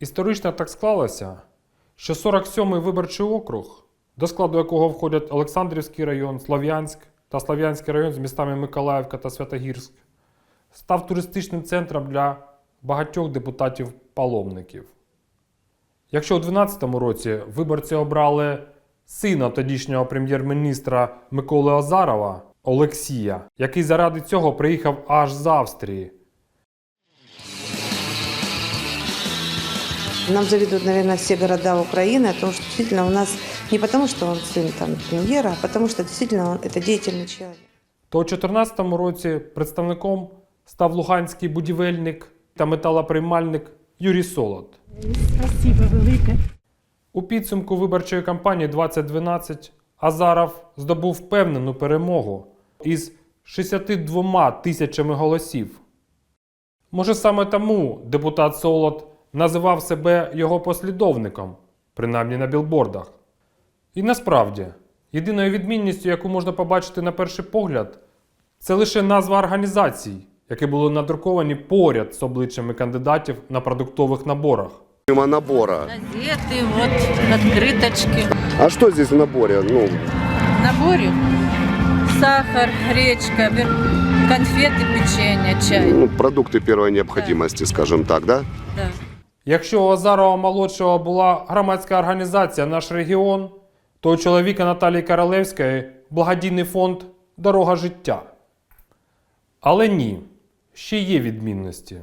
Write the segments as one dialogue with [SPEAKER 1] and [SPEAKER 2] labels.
[SPEAKER 1] Історично так склалося, що 47-й виборчий округ, до складу якого входять Олександрівський район, Слов'янськ та Слов'янський район з містами Миколаївка та Святогірськ, став туристичним центром для багатьох депутатів-паломників. Якщо у 2012 році виборці обрали сина тодішнього прем'єр-міністра Миколи Азарова Олексія, який заради цього приїхав аж з Австрії,
[SPEAKER 2] Нам завидуют, наверное, все города Украины о том, что действительно у нас не потому, что он сын там, премьера, а потому что действительно он, это деятельный человек.
[SPEAKER 1] то у 2014 році представником став луганський будівельник та металоприймальник Юрій Солод.
[SPEAKER 3] Спасибо велике.
[SPEAKER 1] У підсумку виборчої кампанії 2012 Азаров здобув впевнену перемогу із 62 тисячами голосів. Може саме тому депутат Солод називав себе його послідовником, принаймні на білбордах. І насправді, єдиною відмінністю, яку можна побачити на перший погляд, це лише назва організацій, які були надруковані поряд з обличчями кандидатів на продуктових наборах.
[SPEAKER 4] Помимо набора.
[SPEAKER 5] Газеты, вот открыточки.
[SPEAKER 4] А что здесь в наборе? Ну,
[SPEAKER 5] В наборе сахар, гречка, вер- конфеты, печенье, чай.
[SPEAKER 4] ну, продукты первой необходимости, скажем так, да?
[SPEAKER 5] Да.
[SPEAKER 1] Якщо у Азарова молодшого була громадська організація Наш регіон, то у чоловіка Наталії Королевської благодійний фонд Дорога життя. Але ні, ще є відмінності.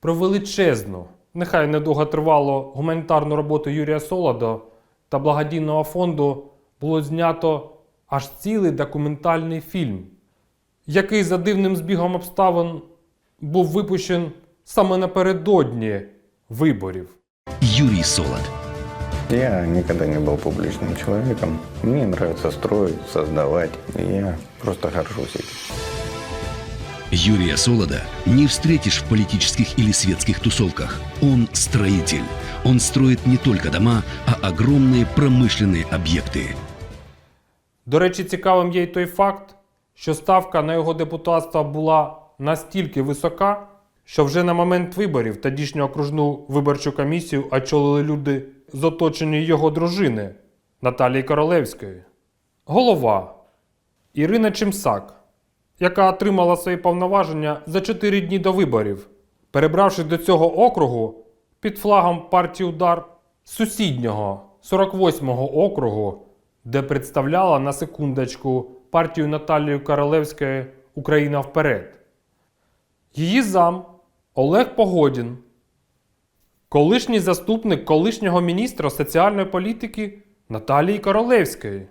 [SPEAKER 1] Про величезну, нехай недовго тривало гуманітарну роботу Юрія Солодо та благодійного фонду було знято аж цілий документальний фільм, який за дивним збігом обставин був випущен саме напередодні виборів.
[SPEAKER 6] Юрий Солод.
[SPEAKER 7] Я никогда не был публичным человеком. Мне нравится строить, создавать. И я просто горжусь этим.
[SPEAKER 6] Юрия Солода не встретишь в политических или светских тусовках. Он строитель. Он строит не только дома, а огромные промышленные объекты.
[SPEAKER 1] До речі, цікавим є й той факт, що ставка на його депутатство була настільки висока, що вже на момент виборів тодішню окружну виборчу комісію очолили люди з оточення його дружини Наталії Королевської. Голова Ірина Чимсак, яка отримала свої повноваження за 4 дні до виборів, перебравши до цього округу під флагом партії Удар сусіднього 48-го округу, де представляла на секундочку партію Наталії Королевської Україна вперед. Її зам Олег Погодін, колишній заступник колишнього міністра соціальної політики Наталії Королевської,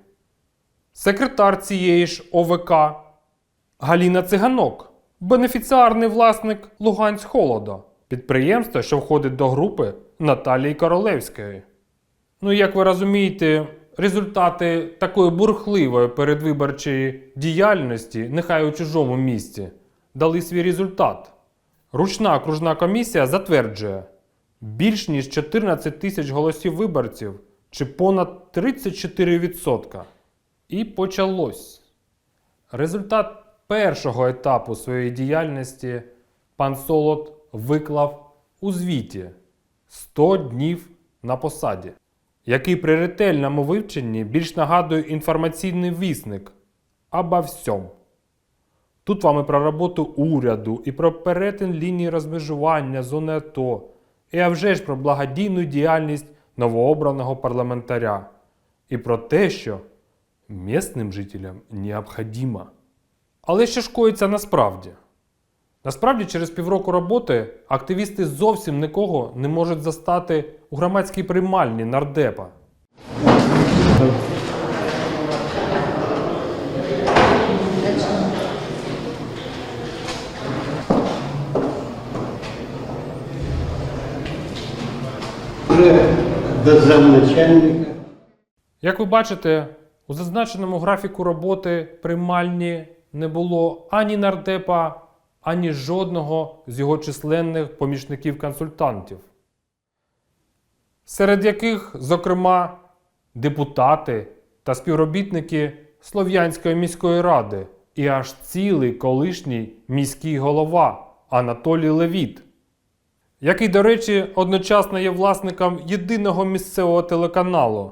[SPEAKER 1] секретар цієї ж ОВК Галіна Циганок, бенефіціарний власник Луганськ Холода, підприємство, що входить до групи Наталії Королевської. Ну, як ви розумієте, результати такої бурхливої передвиборчої діяльності, нехай у чужому місті, дали свій результат. Ручна окружна комісія затверджує більш ніж 14 тисяч голосів виборців чи понад 34%. І почалось. Результат першого етапу своєї діяльності пан Солод виклав у звіті 100 днів на посаді, який при ретельному вивченні більш нагадує інформаційний вісник обо всьому. Тут вам і про роботу уряду, і про перетин лінії розмежування зони АТО, і а вже ж про благодійну діяльність новообраного парламентаря, і про те, що місним жителям необхідно. Але що ж коїться насправді? Насправді, через півроку роботи активісти зовсім нікого не можуть застати у громадській приймальні нардепа.
[SPEAKER 8] Вже до замначальника.
[SPEAKER 1] Як ви бачите, у зазначеному графіку роботи приймальні не було ані нардепа, ані жодного з його численних помічників-консультантів, серед яких, зокрема, депутати та співробітники Слов'янської міської ради і аж цілий колишній міський голова Анатолій Левіт. Який, до речі, одночасно є власником єдиного місцевого телеканалу,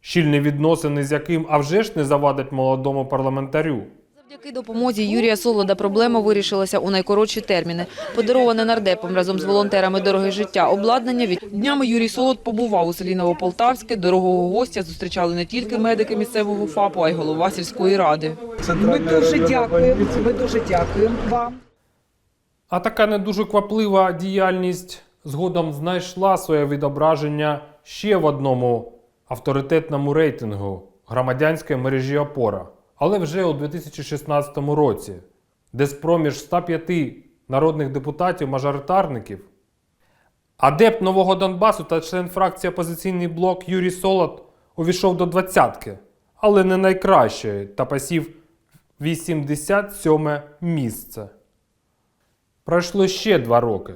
[SPEAKER 1] щільні відносини з яким а вже ж не завадить молодому парламентарю.
[SPEAKER 9] Завдяки допомозі Юрія Солода проблема вирішилася у найкоротші терміни. Подароване нардепом разом з волонтерами дороги життя обладнання від днями Юрій Солод побував у селі Новополтавське. Дорогого гостя зустрічали не тільки медики місцевого ФАПу, а й голова сільської ради.
[SPEAKER 10] Ми дуже дякуємо. Ми дуже дякуємо вам.
[SPEAKER 1] А така не дуже кваплива діяльність згодом знайшла своє відображення ще в одному авторитетному рейтингу громадянської мережі Опора, але вже у 2016 році, де з проміж 105 народних депутатів-мажоритарників адепт Нового Донбасу та член фракції опозиційний блок Юрій Солод увійшов до двадцятки, але не найкращої та посів 87 місце. Пройшло ще два роки.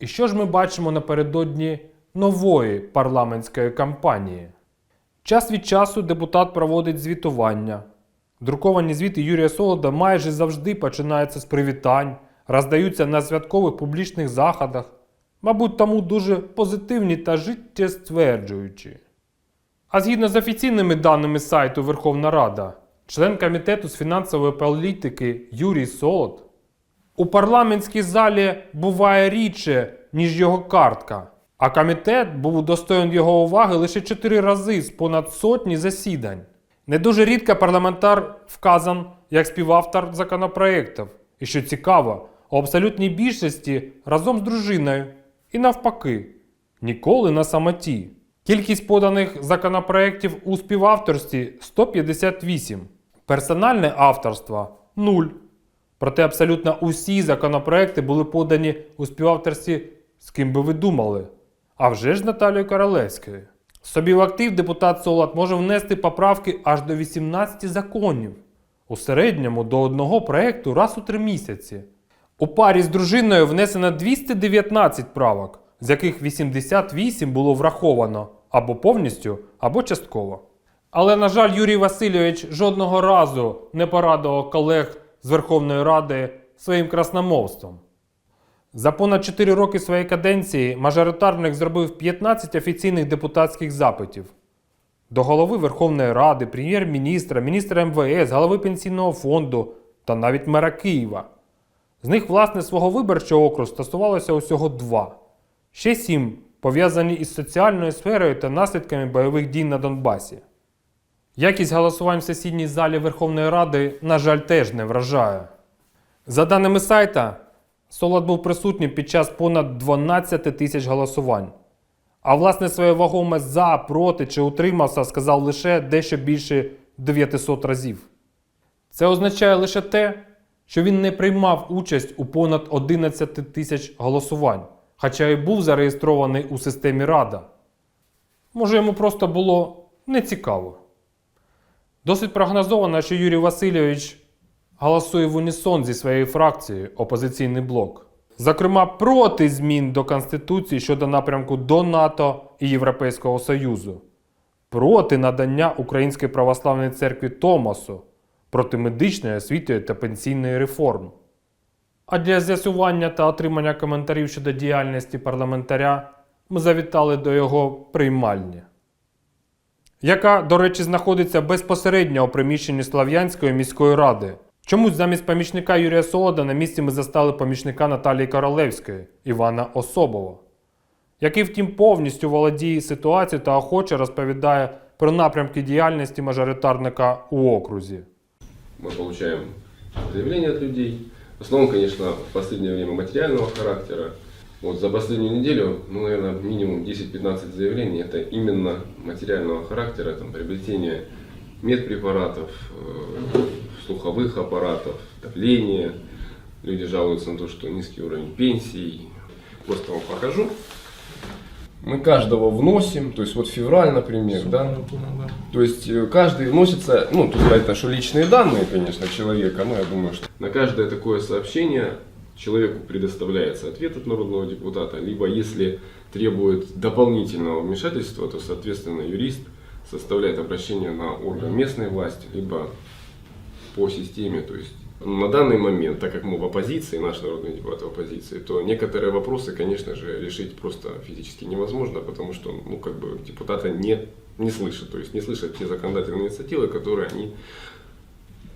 [SPEAKER 1] І що ж ми бачимо напередодні нової парламентської кампанії? Час від часу депутат проводить звітування. Друковані звіти Юрія Солода майже завжди починаються з привітань, роздаються на святкових публічних заходах, мабуть, тому дуже позитивні та життєстверджуючі. А згідно з офіційними даними сайту Верховна Рада, член комітету з фінансової політики Юрій Солод у парламентській залі буває рідше, ніж його картка, а комітет був удостоєн його уваги лише чотири рази з понад сотні засідань. Не дуже рідко парламентар вказан як співавтор законопроєктів. І що цікаво, у абсолютній більшості разом з дружиною. І навпаки, ніколи на самоті. Кількість поданих законопроєктів у співавторстві 158. Персональне авторство 0. Проте абсолютно усі законопроекти були подані у співавторстві з ким би ви думали. А вже ж Наталією Королевською. Собі в актив депутат Солод може внести поправки аж до 18 законів. У середньому до одного проекту раз у три місяці. У парі з дружиною внесено 219 правок, з яких 88 було враховано або повністю, або частково. Але, на жаль, Юрій Васильович жодного разу не порадував колег з Верховної Ради своїм красномовством. За понад 4 роки своєї каденції мажоритарник зробив 15 офіційних депутатських запитів до голови Верховної Ради, прем'єр-міністра, міністра МВС, голови пенсійного фонду та навіть мера Києва. З них, власне, свого виборчого округу стосувалося усього два. Ще сім пов'язані із соціальною сферою та наслідками бойових дій на Донбасі. Якість голосувань в сесійній залі Верховної Ради, на жаль, теж не вражає. За даними сайта, Солод був присутній під час понад 12 тисяч голосувань. А власне своє вагоме за, проти чи утримався сказав лише дещо більше 900 разів. Це означає лише те, що він не приймав участь у понад 11 тисяч голосувань, хоча й був зареєстрований у системі Рада. Може, йому просто було нецікаво. Досить прогнозовано, що Юрій Васильович голосує в унісон зі своєю фракцією опозиційний блок. Зокрема, проти змін до Конституції щодо напрямку до НАТО і Європейського Союзу, проти надання Української православної церкві Томосу, проти медичної, освітньої та пенсійної реформ. А для з'ясування та отримання коментарів щодо діяльності парламентаря ми завітали до його приймальні яка, до речі, знаходиться безпосередньо у приміщенні Слав'янської міської ради. Чомусь замість помічника Юрія Солода на місці ми застали помічника Наталії Королевської Івана Особова, який, втім, повністю володіє ситуацією та охоче розповідає про напрямки діяльності мажоритарника у окрузі.
[SPEAKER 11] мы получаем заявления от людей. В основном, конечно, в последнее время материального характера. Вот за последнюю неделю, ну, наверное, минимум 10-15 заявлений. Это именно материального характера, там, приобретение медпрепаратов, э, слуховых аппаратов, давление. Люди жалуются на то, что низкий уровень пенсий. Просто вам покажу. Мы каждого вносим, то есть вот февраль, например, да, то есть э, каждый вносится, ну, тут понятно, что личные данные, конечно, человека, но я думаю, что на каждое такое сообщение человеку предоставляется ответ от народного депутата, либо если требует дополнительного вмешательства, то, соответственно, юрист составляет обращение на орган местной власти, либо по системе, то есть На данный момент, так как мы в оппозиции, наш народный депутат в оппозиции, то некоторые вопросы, конечно же, решить просто физически невозможно, потому что, ну, как бы, депутаты не, не слышат, то есть не слышат те законодательные инициативы, которые они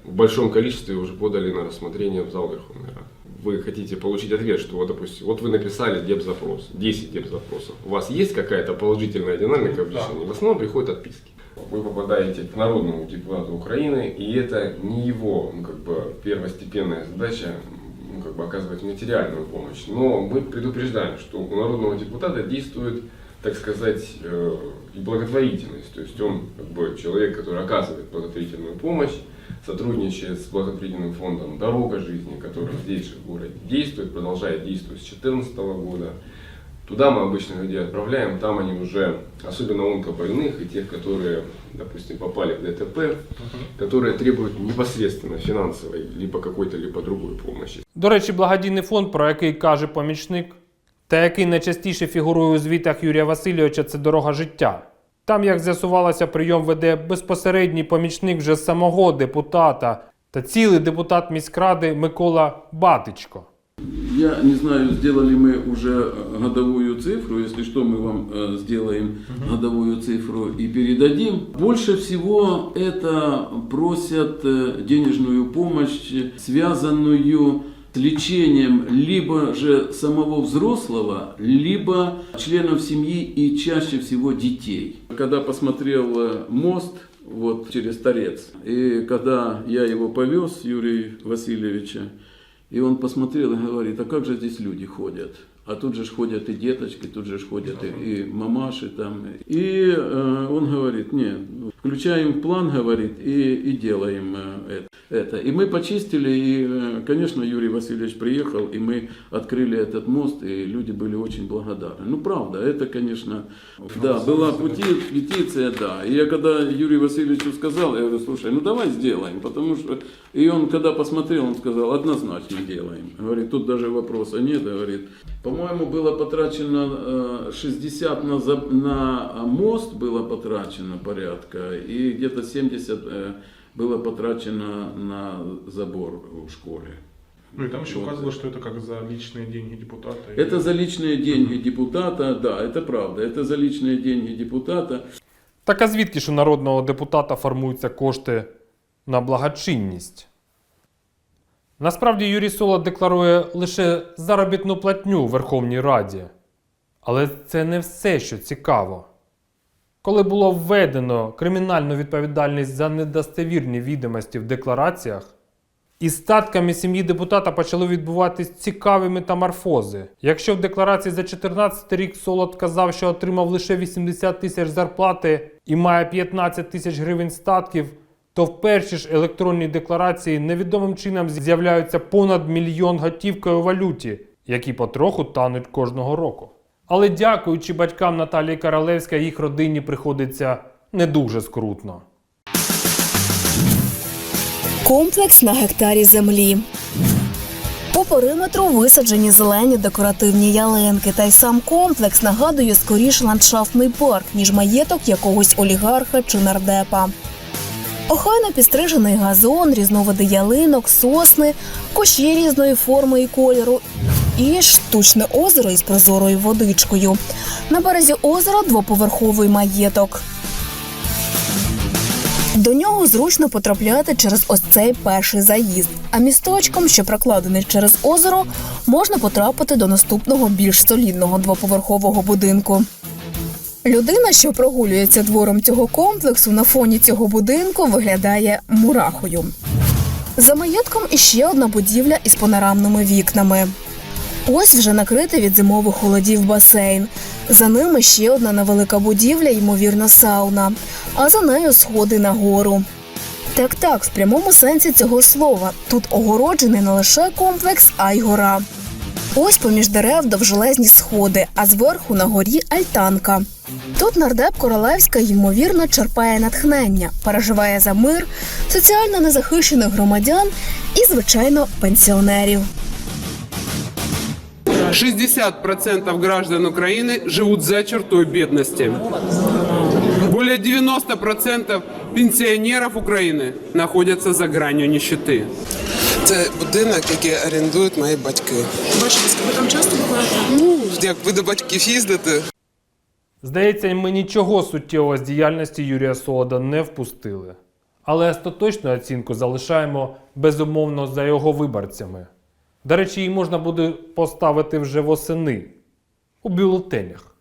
[SPEAKER 11] в большом количестве уже подали на рассмотрение в зал Верховной Рады. Вы хотите получить ответ, что вот, допустим, вот вы написали деп-запрос, 10 деп-запросов. У вас есть какая-то положительная динамика в решении? В основном приходят отписки. Вы попадаете к народному депутату Украины, и это не его ну, как бы, первостепенная задача ну, как бы, оказывать материальную помощь. Но мы предупреждаем, что у народного депутата действует, так сказать, э, и благотворительность. То есть он как бы, человек, который оказывает благотворительную помощь, сотрудничает с благотворительным фондом «Дорога жизни», который здесь же в городе действует, продолжает действовать с 2014 года. Туда мы обычно людей отправляем, там они уже, особенно онкобольных и тех, которые, допустим, попали в ДТП, которые требуют непосредственно финансовой, либо какой-то, либо другой помощи.
[SPEAKER 1] До речі, благодійний фонд, про який каже помічник, та який найчастіше фігурує у звітах Юрія Васильовича, це дорога життя. Там, як з'ясувалося, прийом веде безпосередній помічник вже самого депутата та цілий депутат міськради Микола Батичко.
[SPEAKER 12] Я не знаю, сделали мы уже э, годовую цифру. Если что, мы вам э, сделаем годовую цифру и передадим. Больше всего это просят э, денежную помощь, связанную с Лечением либо же самого взрослого, либо членов семьи и чаще всего детей. Когда посмотрел э, мост, вот через Торец, и когда я его повез, Юрия Васильевича, и он посмотрел и говорит, а как же здесь люди ходят? А тут же ходят и деточки, тут же ходят и, и мамаши там. И э, он говорит, нет, включаем в план, говорит, и, и делаем э, это. И мы почистили, и, конечно, Юрий Васильевич приехал, и мы открыли этот мост, и люди были очень благодарны. Ну, правда, это, конечно, да, была пути- петиция, да. И я когда Юрию Васильевичу сказал, я говорю, слушай, ну давай сделаем, потому что... И он, когда посмотрел, он сказал, однозначно делаем. Говорит, тут даже вопроса нет, говорит. По-моему, было потрачено э, 60 на, за- на мост было потрачено порядка, и где-то 70 э, было потрачено на забор в школе.
[SPEAKER 13] Ну и там еще
[SPEAKER 12] Вот.
[SPEAKER 13] указывалось, что это как за личные деньги депутата.
[SPEAKER 12] Это за личные деньги депутата, да, это правда, это за личные деньги депутата.
[SPEAKER 1] Так а звідки ж у народного депутата формуються кошти на благочинність? Насправді Юрій Солод декларує лише заробітну платню у Верховній Раді. Але це не все, що цікаво. Коли було введено кримінальну відповідальність за недостовірні відомості в деклараціях, із статками сім'ї депутата почали відбуватись цікаві метаморфози. Якщо в декларації за 2014 рік Солод казав, що отримав лише 80 тисяч зарплати і має 15 тисяч гривень статків, то в першій ж електронній декларації невідомим чином з'являються понад мільйон готівкою у валюті, які потроху тануть кожного року. Але дякуючи батькам Наталії Королевської, їх родині приходиться не дуже скрутно.
[SPEAKER 14] Комплекс на гектарі землі. По периметру висаджені зелені декоративні ялинки, та й сам комплекс нагадує скоріш ландшафтний парк, ніж маєток якогось олігарха чи нардепа. Охайно підстрижений газон, різновиди ялинок, сосни, кущі різної форми і кольору. І штучне озеро із прозорою водичкою. На березі озера двоповерховий маєток. До нього зручно потрапляти через ось цей перший заїзд. А місточком, що прокладений через озеро, можна потрапити до наступного більш солідного двоповерхового будинку. Людина, що прогулюється двором цього комплексу, на фоні цього будинку виглядає мурахою. За маєтком іще одна будівля із панорамними вікнами. Ось вже накритий від зимових холодів басейн. За ними ще одна невелика будівля, ймовірно, сауна, а за нею сходи на гору. Так, так, в прямому сенсі цього слова. Тут огороджений не лише комплекс, а й гора. Ось поміж дерев довжелезні сходи, а зверху на горі альтанка. Тут нардеп Королевська ймовірно черпає натхнення, переживає за мир, соціально незахищених громадян і, звичайно, пенсіонерів.
[SPEAKER 15] 60% граждан Украины живут за чертой бедности. Более 90% пенсионеров Украины находятся за гранью нищеты. Це будинок, який орендують мої батьки.
[SPEAKER 10] Ваші ви там часто буваєте?
[SPEAKER 15] Ну, як ви до батьків їздите?
[SPEAKER 1] Здається, ми нічого суттєвого з діяльності Юрія Солода не впустили. Але остаточну оцінку залишаємо безумовно за його виборцями. До речі, її можна буде поставити вже восени у бюлетенях.